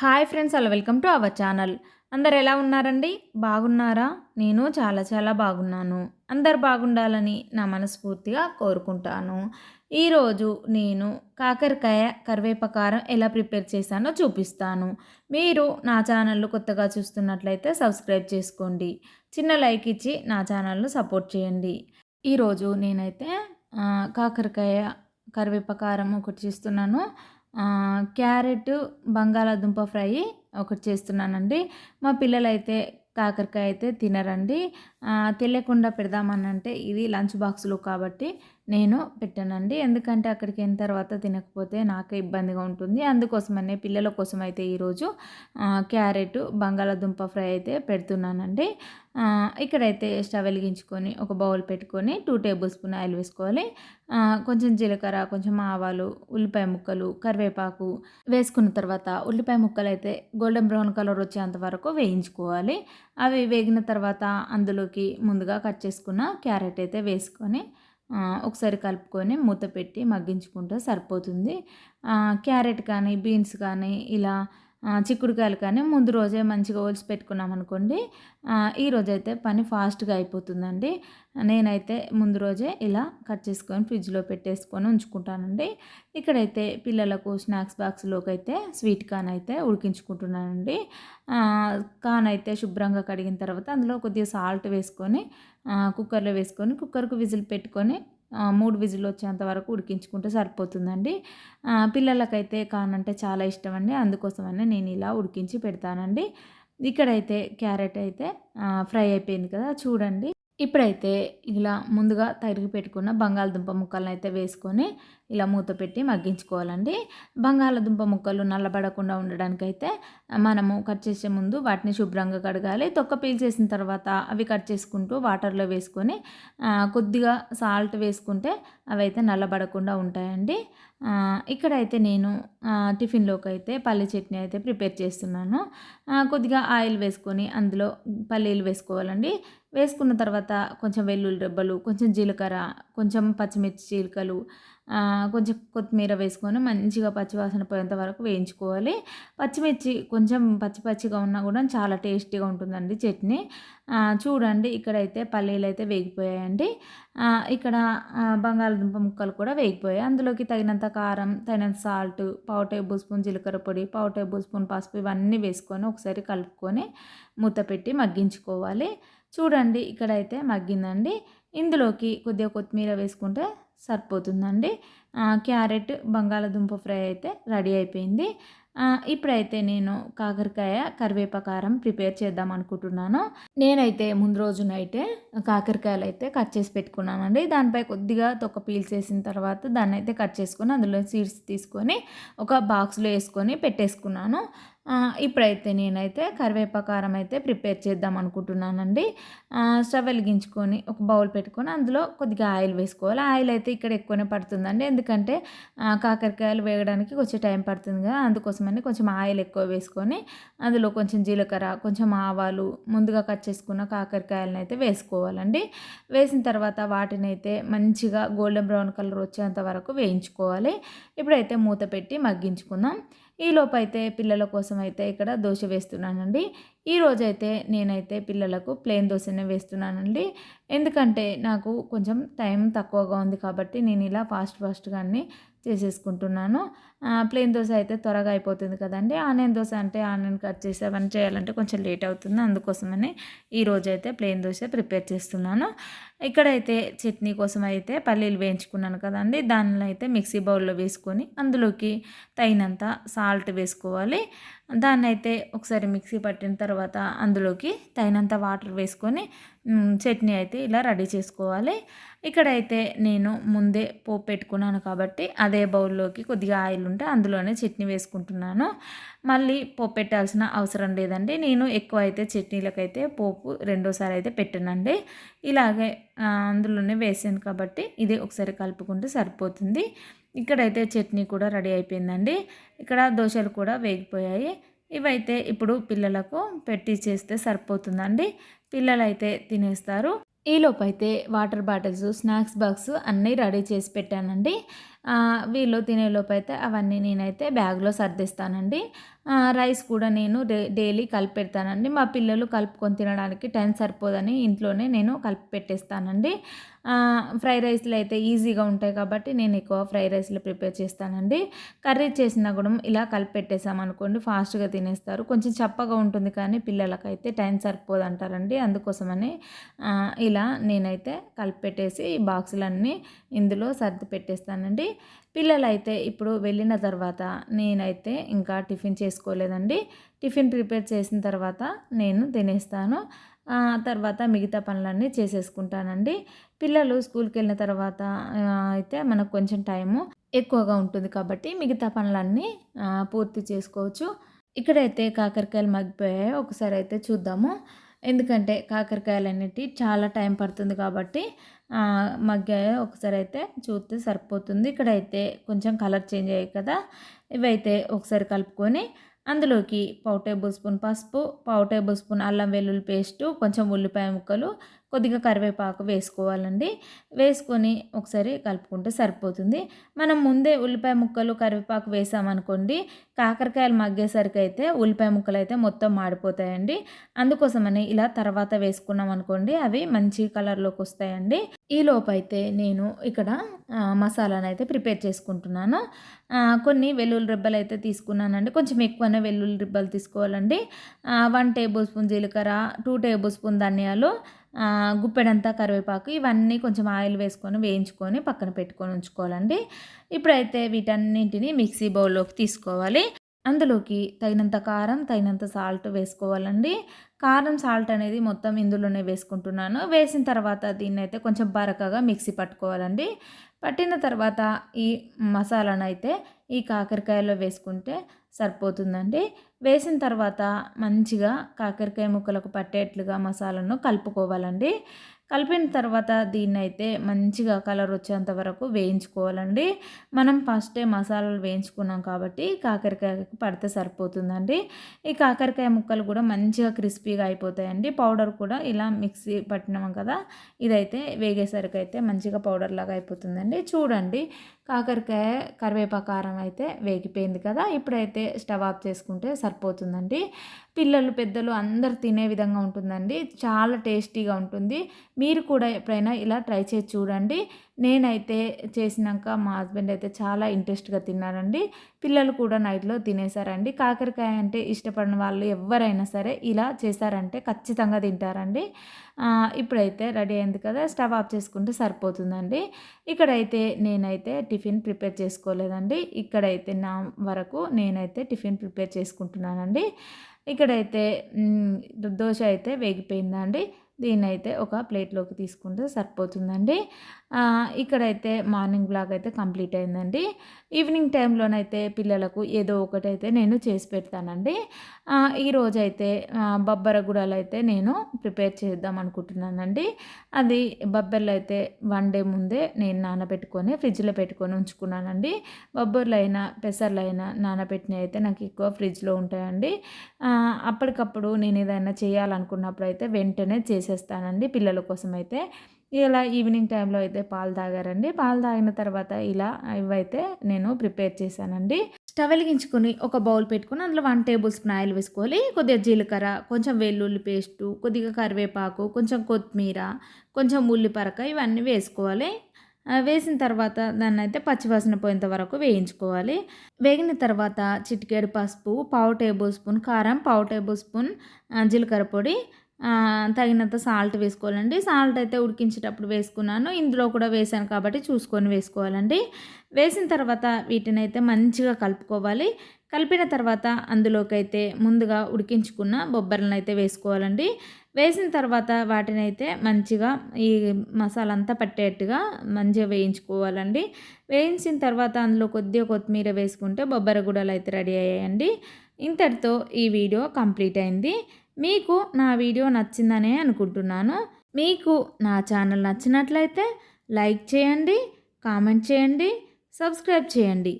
Hi friends అలా welcome to our channel. అందరు ఎలా ఉన్నారండి? బాగున్నారా? నేను చాలా చాలా బాగున్నాను. అందరు బాగుండాలని నా మనస్ఫూర్తిగా కోరుకుంటాను. ఈరోజు నేను కాకరకాయ కరివేపకారం ఎలా ప్రిపేర్ చేశానో చూపిస్తాను. మీరు నా ఛానల్ కొత్తగా చూస్తున్నట్లయితే సబ్స్క్రైబ్ చేసుకోండి. చిన్న లైక్ ఇచ్చి నా ఛానల్ను సపోర్ట్ చేయండి. ఈరోజు నేనైతే కాకరకాయ కరివేపకారం ఒకటి చేస్తున్నాను. క్యారెట్ బంగాళాదుంప ఫ్రై ఒకటి చేస్తున్నానండి. మా పిల్లలైతే కాకరకాయ అయితే తినరండి. తెలియకుండా పెడదామనంటే ఇది లంచ్ బాక్స్లో కాబట్టి నేను పెట్టానండి. ఎందుకంటే అక్కడికి వెళ్ళిన తర్వాత తినకపోతే నాకే ఇబ్బందిగా ఉంటుంది. అందుకోసమనే పిల్లల కోసం అయితే ఈరోజు క్యారెట్ బంగాళాదుంప ఫ్రై అయితే పెడుతున్నానండి. ఇక్కడైతే స్టవ్ వెలిగించుకొని ఒక బౌల్ పెట్టుకొని టూ టేబుల్ స్పూన్ ఆయిల్ వేసుకోవాలి. కొంచెం జీలకర్ర కొంచెం ఆవాలు ఉల్లిపాయ ముక్కలు కరివేపాకు వేసుకున్న తర్వాత ఉల్లిపాయ ముక్కలు అయితే గోల్డెన్ బ్రౌన్ కలర్ వచ్చేంత వరకు వేయించుకోవాలి. అవి వేగిన తర్వాత అందులోకి ముందుగా కట్ చేసుకున్న క్యారెట్ అయితే వేసుకొని ఒకసారి కలుపుకొని మూత పెట్టి మగ్గించుకుంటే సరిపోతుంది. క్యారెట్ కానీ బీన్స్ కానీ ఇలా చిక్కుడుకాయలు కానీ ముందు రోజే మంచిగా ఒలిచి పెట్టుకున్నాం అనుకోండి ఈరోజు ఈ రోజైతే పని ఫాస్ట్గా అయిపోతుందండి. నేనైతే ముందు రోజే ఇలా కట్ చేసుకొని ఫ్రిడ్జ్లో పెట్టేసుకొని ఉంచుకుంటానండి. ఇక్కడైతే పిల్లలకు స్నాక్స్ బాక్స్లోకి అయితే స్వీట్ కాన్ అయితే ఉడికించుకుంటున్నానండి. కాన్ అయితే శుభ్రంగా కడిగిన తర్వాత అందులో కొద్దిగా సాల్ట్ వేసుకొని కుక్కర్లో వేసుకొని కుక్కర్కు విజిల్ పెట్టుకొని మూడు విజిల్ వచ్చేంత వరకు ఉడికించుకుంటే సరిపోతుందండి. పిల్లలకైతే కాన్ అంటే చాలా ఇష్టం అండి అందుకోసమనే నేను ఇలా ఉడికించి పెడతానండి. ఇక్కడైతే క్యారెట్ అయితే ఫ్రై అయిపోయింది కదా చూడండి. ఇప్పుడైతే ఇలా ముందుగా తరిగి పెట్టుకున్న బంగాళదుంప ముక్కలను అయితే వేసుకొని ఇలా మూత పెట్టి మగ్గించుకోవాలండి. బంగాళదుంప ముక్కలు నల్లబడకుండా ఉండడానికైతే మనము కట్ చేసే ముందు వాటిని శుభ్రంగా కడగాలి. తొక్క పీల్చేసిన తర్వాత అవి కట్ చేసుకుంటూ వాటర్లో వేసుకొని కొద్దిగా సాల్ట్ వేసుకుంటే అవి అయితే నల్లబడకుండా ఉంటాయండి. ఇక్కడైతే నేను టిఫిన్లోకి అయితే పల్లి చట్నీ అయితే ప్రిపేర్ చేస్తున్నాను. కొద్దిగా ఆయిల్ వేసుకొని అందులో పల్లీలు వేసుకోవాలండి. వేసుకున్న తర్వాత కొంచెం వెల్లుల్లి రెబ్బలు కొంచెం జీలకర్ర కొంచెం పచ్చిమిర్చి చీలికలు కొంచెం కొత్తిమీర వేసుకొని మంచిగా పచ్చివాసన పోయేంత వరకు వేయించుకోవాలి. పచ్చిమిర్చి కొంచెం పచ్చి పచ్చిగా ఉన్నా కూడా చాలా టేస్టీగా ఉంటుందండి చట్నీ. చూడండి ఇక్కడైతే పల్లీలు అయితే వేగిపోయాయండి. ఇక్కడ బంగాళదుంప ముక్కలు కూడా వేగిపోయాయి. అందులోకి తగినంత కారం తగినంత సాల్ట్ పావు టేబుల్ స్పూన్ జీలకర్ర పొడి పావు టేబుల్ స్పూన్ పసుపు ఇవన్నీ వేసుకొని ఒకసారి కలుపుకొని మూత పెట్టి మగ్గించుకోవాలి. చూడండి ఇక్కడైతే మగ్గిందండి. ఇందులోకి కొద్దిగా కొత్తిమీర వేసుకుంటే సరిపోతుందండి. క్యారెట్ బంగాళదుంప ఫ్రై అయితే రెడీ అయిపోయింది. ఇప్పుడైతే నేను కాకరకాయ కరివేపాకారం ప్రిపేర్ చేద్దాం అనుకుంటున్నాను. నేనైతే ముందు రోజునైతే కాకరకాయలు అయితే కట్ చేసి పెట్టుకున్నానండి. దానిపై కొద్దిగా తొక్క పీల్చేసిన తర్వాత దాన్ని అయితే కట్ చేసుకొని అందులో సీడ్స్ తీసుకొని ఒక బాక్స్లో వేసుకొని పెట్టేసుకున్నాను. ఇప్పుడైతే నేనైతే కరివేపాకారం అయితే ప్రిపేర్ చేద్దాం అనుకుంటున్నానండి. స్టవ్ వెలిగించుకొని ఒక బౌల్ పెట్టుకొని అందులో కొద్దిగా ఆయిల్ వేసుకోవాలి. ఆయిల్ అయితే ఇక్కడ ఎక్కువనే పడుతుందండి. ఎందుకంటే కాకరకాయలు వేయడానికి కొంచెం టైం పడుతుంది కదా అందుకోసమని కొంచెం ఆయిల్ ఎక్కువ వేసుకొని అందులో కొంచెం జీలకర్ర కొంచెం ఆవాలు ముందుగా కట్ చేసుకున్న కాకరకాయలను అయితే వేసుకోవాలండి. వేసిన తర్వాత వాటిని అయితే మంచిగా గోల్డెన్ బ్రౌన్ కలర్ వచ్చేంత వరకు వేయించుకోవాలి. ఇప్పుడైతే మూత పెట్టి మగ్గించుకుందాం. ఈ అయితే పిల్లల కోసం అయితే ఇక్కడ దోశ వేస్తున్నానండి. ఈ రోజైతే నేనైతే పిల్లలకు ప్లేన్ దోశనే వేస్తున్నానండి. ఎందుకంటే నాకు కొంచెం టైం తక్కువగా ఉంది కాబట్టి నేను ఇలా ఫాస్ట్ ఫాస్ట్గా అన్నీ చేసేసుకుంటున్నాను. ఆ, ప్లేన్ దోశ అయితే త్వరగా అయిపోతుంది కదండి. ఆనియన్ దోశ అంటే ఆనియన్ కట్ చేసి అవన్నీ చేయాలంటే కొంచెం లేట్ అవుతుంది. అందుకోసమని ఈరోజు అయితే ప్లేన్ దోశ ప్రిపేర్ చేస్తున్నాను. ఇక్కడైతే చట్నీ కోసం అయితే పల్లీలు వేయించుకున్నాను కదండి. దానిలో అయితే మిక్సీ బౌల్లో వేసుకొని అందులోకి తగినంత సాల్ట్ వేసుకోవాలి. దాన్ని అయితే ఒకసారి మిక్సీ పట్టిన తర్వాత అందులోకి తగినంత వాటర్ వేసుకొని చట్నీ అయితే ఇలా రెడీ చేసుకోవాలి. ఇక్కడైతే నేను ముందే పోపు పెట్టుకున్నాను కాబట్టి అదే బౌల్లోకి కొద్దిగా ఆయిల్ ఉంటే అందులోనే చట్నీ వేసుకుంటున్నాను. మళ్ళీ పోపు పెట్టాల్సిన అవసరం లేదండి. నేను ఎక్కువ అయితే చట్నీలకైతే పోపు రెండోసారి అయితే పెట్టనండి. ఇలాగే అందులోనే వేసాను కాబట్టి ఇది ఒకసారి కలుపుకుంటే సరిపోతుంది. ఇక్కడైతే చట్నీ కూడా రెడీ అయిపోయిందండి. ఇక్కడ దోశలు కూడా వేగిపోయాయి. ఇవైతే ఇప్పుడు పిల్లలకు పెట్టి చేస్తే సరిపోతుందండి. పిల్లలు అయితే తినేస్తారు. ఈలోపు అయితే వాటర్ బాటిల్స్ స్నాక్స్ బాక్స్ అన్నీ రెడీ చేసి పెట్టానండి. వీళ్ళు తినేలోపు అయితే అవన్నీ నేనైతే బ్యాగ్లో సర్దిస్తానండి. రైస్ కూడా నేను డే డైలీ కలిపి పెడతానండి మా పిల్లలు కలుపుకొని తినడానికి టైం సరిపోదని ఇంట్లోనే నేను కలిపి పెట్టేస్తానండి. ఫ్రై రైస్లు అయితే ఈజీగా ఉంటాయి కాబట్టి నేను ఎక్కువ ఫ్రై రైస్లు ప్రిపేర్ చేస్తానండి. కర్రీ చేసినా కూడా ఇలా కలిపి పెట్టేసామనుకోండి ఫాస్ట్గా తినేస్తారు. కొంచెం చప్పగా ఉంటుంది కానీ పిల్లలకైతే టైం సరిపోదు అంటారండి అందుకోసమని ఇలా నేనైతే కలిపి పెట్టేసి ఈ బాక్సులన్నీ ఇందులో సర్ది పెట్టేస్తానండి. పిల్లలైతే ఇప్పుడు వెళ్ళిన తర్వాత నేనైతే ఇంకా టిఫిన్ చేసుకోలేదండి. టిఫిన్ ప్రిపేర్ చేసిన తర్వాత నేను తినేస్తాను. ఆ తర్వాత మిగతా పనులన్నీ చేసేసుకుంటానండి. పిల్లలు స్కూల్కి వెళ్ళిన తర్వాత అయితే మనకు కొంచెం టైము ఎక్కువగా ఉంటుంది కాబట్టి మిగతా పనులన్నీ పూర్తి చేసుకోవచ్చు. ఇక్కడైతే కాకరకాయలు మగ్గిపోయాయి. ఒకసారి అయితే చూద్దాము. ఎందుకంటే కాకరకాయలు అనేటివి చాలా టైం పడుతుంది కాబట్టి మగ్గాయో. ఒకసారి అయితే చూస్తే సరిపోతుంది. ఇక్కడైతే కొంచెం కలర్ చేంజ్ అయ్యాయి కదా. ఇవైతే ఒకసారి కలుపుకొని అందులోకి పావు టేబుల్ స్పూన్ పసుపు పావు టేబుల్ స్పూన్ అల్లం వెల్లుల్లి పేస్టు కొంచెం ఉల్లిపాయ ముక్కలు కొద్దిగా కరివేపాకు వేసుకోవాలండి. వేసుకొని ఒకసారి కలుపుకుంటే సరిపోతుంది. మనం ముందే ఉల్లిపాయ ముక్కలు కరివేపాకు వేసామనుకోండి కాకరకాయలు మగ్గేసరికి అయితే ఉల్లిపాయ ముక్కలు అయితే మొత్తం మాడిపోతాయండి. అందుకోసమని ఇలా తర్వాత వేసుకున్నాం అనుకోండి అవి మంచి కలర్లోకి వస్తాయండి. ఈ లోపైతే నేను ఇక్కడ మసాలాను అయితే ప్రిపేర్ చేసుకుంటున్నాను. కొన్ని వెల్లుల్లి రిబ్బలు అయితే తీసుకున్నానండి. కొంచెం ఎక్కువనే వెల్లుల్లి రిబ్బలు తీసుకోవాలండి. వన్ టేబుల్ స్పూన్ జీలకర్ర టూ టేబుల్ స్పూన్ ధనియాలు గుప్పెడంతా కరివేపాకు ఇవన్నీ కొంచెం ఆయిల్ వేసుకొని వేయించుకొని పక్కన పెట్టుకొని ఉంచుకోవాలండి. ఇప్పుడైతే వీటన్నింటిని మిక్సీ బౌల్లోకి తీసుకోవాలి. అందులోకి తగినంత కారం తగినంత సాల్ట్ వేసుకోవాలండి. కారం సాల్ట్ అనేది మొత్తం ఇందులోనే వేసుకుంటున్నాను. వేసిన తర్వాత దీన్ని అయితే కొంచెం బరకగా మిక్సీ పట్టుకోవాలండి. పట్టిన తర్వాత ఈ మసాలాను అయితే ఈ కాకరకాయలో వేసుకుంటే సరిపోతుందండి. వేసిన తర్వాత మంచిగా కాకరకాయ ముక్కలకు పట్టేట్లుగా మసాలాను కలుపుకోవాలండి. కలిపిన తర్వాత దీన్ని అయితే మంచిగా కలర్ వచ్చేంత వరకు వేయించుకోవాలండి. మనం ఫస్టే మసాలాలు వేయించుకున్నాం కాబట్టి కాకరకాయకి పడితే సరిపోతుందండి. ఈ కాకరకాయ ముక్కలు కూడా మంచిగా క్రిస్పీగా అయిపోతాయండి. పౌడర్ కూడా ఇలా మిక్సీ పట్టినాం కదా ఇదైతే వేగేసరికి అయితే మంచిగా పౌడర్ లాగా అయిపోతుందండి. చూడండి కాకరకాయ కరివేపాకారం అయితే వేగిపోయింది కదా ఇప్పుడైతే స్టవ్ ఆఫ్ చేసుకుంటే సరిపోతుందండి. పిల్లలు పెద్దలు అందరు తినే విధంగా ఉంటుందండి. చాలా టేస్టీగా ఉంటుంది. మీరు కూడా ఎప్పుడైనా ఇలా ట్రై చేసి చూడండి. నేనైతే చేసినాక మా హస్బెండ్ అయితే చాలా ఇంట్రెస్ట్గా తిన్నారండి. పిల్లలు కూడా నైట్లో తినేసారండి. కాకరకాయ అంటే ఇష్టపడిన వాళ్ళు ఎవరైనా సరే ఇలా చేశారంటే ఖచ్చితంగా తింటారండి. ఇప్పుడైతే రెడీ అయింది కదా స్టవ్ ఆఫ్ చేసుకుంటే సరిపోతుందండి. ఇక్కడైతే నేనైతే టిఫిన్ ప్రిపేర్ చేసుకోలేదండి. ఇక్కడైతే నా వరకు నేనైతే టిఫిన్ ప్రిపేర్ చేసుకుంటున్నానండి. ఇక్కడైతే దోశ అయితే వేగిపోయిందండి. దీన్ని అయితే ఒక ప్లేట్లోకి తీసుకుంటే సరిపోతుందండి. ఇక్కడైతే మార్నింగ్ బ్లాగ్ అయితే కంప్లీట్ అయిందండి. ఈవినింగ్ టైంలోనైతే పిల్లలకు ఏదో ఒకటైతే నేను చేసి పెడతానండి. ఈరోజైతే బొబ్బర గుడాలు అయితే నేను ప్రిపేర్ చేద్దాం అనుకుంటున్నానండి. అది బొబ్బర్లు అయితే వన్ డే ముందే నేను నానబెట్టుకొని ఫ్రిడ్జ్లో పెట్టుకొని ఉంచుకున్నానండి. బొబ్బర్లు అయినా పెసర్లు అయినా నానబెట్టినవి అయితే నాకు ఎక్కువ ఫ్రిడ్జ్లో ఉంటాయండి. అప్పటికప్పుడు నేను ఏదైనా చేయాలనుకున్నప్పుడు అయితే వెంటనే చేసేస్తానండి పిల్లల కోసం అయితే ఇలా ఈవినింగ్ టైంలో అయితే పాలు తాగారండి. పాలు తాగిన తర్వాత ఇలా ఇవైతే నేను ప్రిపేర్ చేశానండి. స్టవ్ వెలిగించుకొని ఒక బౌల్ పెట్టుకుని అందులో వన్ టేబుల్ స్పూన్ ఆయిల్ వేసుకోవాలి కొద్దిగా జీలకర్ర కొంచెం వెల్లుల్లి పేస్టు కొద్దిగా కరివేపాకు కొంచెం కొత్తిమీర కొంచెం ఉల్లిపరక ఇవన్నీ వేసుకోవాలి. వేసిన తర్వాత దాన్ని అయితే పచ్చివాసన పోయేంత వరకు వేయించుకోవాలి. వేగిన తర్వాత చిటికేడు పసుపు పావు టేబుల్ స్పూన్ కారం పావు టేబుల్ స్పూన్ జీలకర్ర పొడి తగినంత సాల్ట్ వేసుకోవాలండి. సాల్ట్ అయితే ఉడికించేటప్పుడు వేసుకున్నాను. ఇందులో కూడా వేసాను కాబట్టి చూసుకొని వేసుకోవాలండి. వేసిన తర్వాత వీటిని అయితే మంచిగా కలుపుకోవాలి. కలిపిన తర్వాత అందులోకి అయితే ముందుగా ఉడికించుకున్న బొబ్బర్లను అయితే వేసుకోవాలండి. వేసిన తర్వాత వాటిని అయితే మంచిగా ఈ మసాలా అంతా పట్టేట్టుగా మంచిగా వేయించుకోవాలండి. వేయించిన తర్వాత అందులో కొద్దిగా కొత్తిమీర వేసుకుంటే బొబ్బర గుడలు అయితే రెడీ అయ్యాయండి. ఇంతటితో ఈ వీడియో కంప్లీట్ అయింది. మీకు నా వీడియో నచ్చిందనే అనుకుంటున్నాను. మీకు నా ఛానల్ నచ్చినట్లయితే లైక్ చేయండి కామెంట్ చేయండి సబ్స్క్రైబ్ చేయండి.